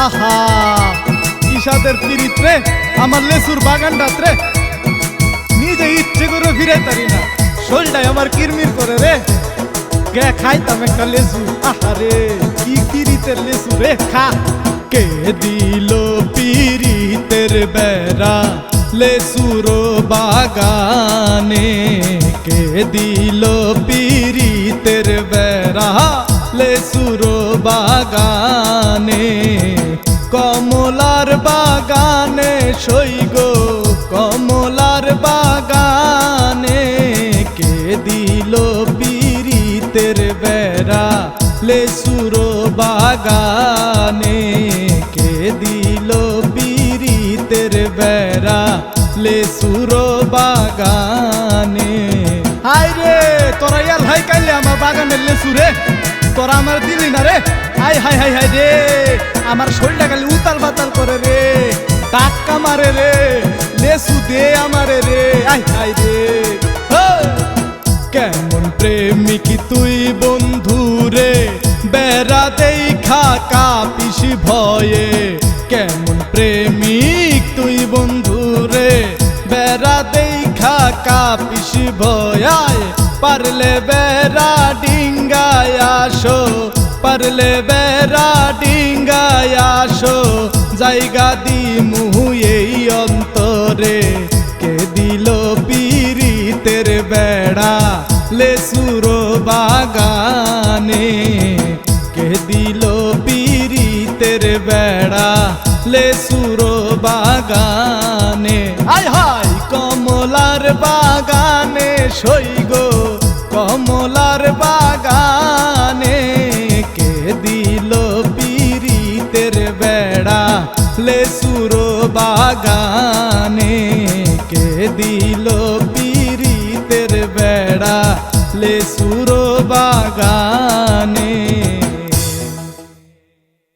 আহা! ইসাদের পিরিত রে আমার লেসুর বাগানটাত রে নিজে ইচ্ছে করে ফিরাই পারি না। শরীরটাই আমার কিরমির করে রে। গে, খাইতাম একটা লেসু। আহারে কি পিরিতের লেসু রে। খা। কে দিল পিরিতের বেড়া লেসুর বাগানে? কে দিল পিরিতের বেড়া লেসুর বাগানে? বাগানে সইগ কমলার বাগানে কে দিল পিরিতের বেড়া? লেসুর বাগানে কে দিল পিরিতের বেড়া? লেসুর বাগানে। হাই রে, তোরা ইয়াল হাই কাইলে আমার বাগানের লেসু রে। তোরা আমার দিলি না রে। হাই হাই হাই হাই রে। আমার শরীরটা খালি উতাল বাতাল করে রে। টাক্কা মারে রে, লেসু দে আমারে রে, আই হাই রে। কেমন প্রেমিক তুই বন্ধু রে, বেড়া দেখা কাপিস ভয়ে। কেমন প্রেমিক তুই বন্ধু রে, বেড়া দেখা কাপিস ভয়ায় পারলে বেড়া ডিঙ্গায় আসো, পারলে বেড়া ডিঙ্গায় আসো। জায়গা দি এই অন্তরে। কে দিল পিরিতের বেড়া লেসুর বাগানে। কে দিল পিরিতের বেড়া লেসুর বাগানে। আয় হায় কমলার বাগানে সইগ কমলার লেসুর বাগানে কে দিল পিরিতের বেড়া? লেসুর বাগানে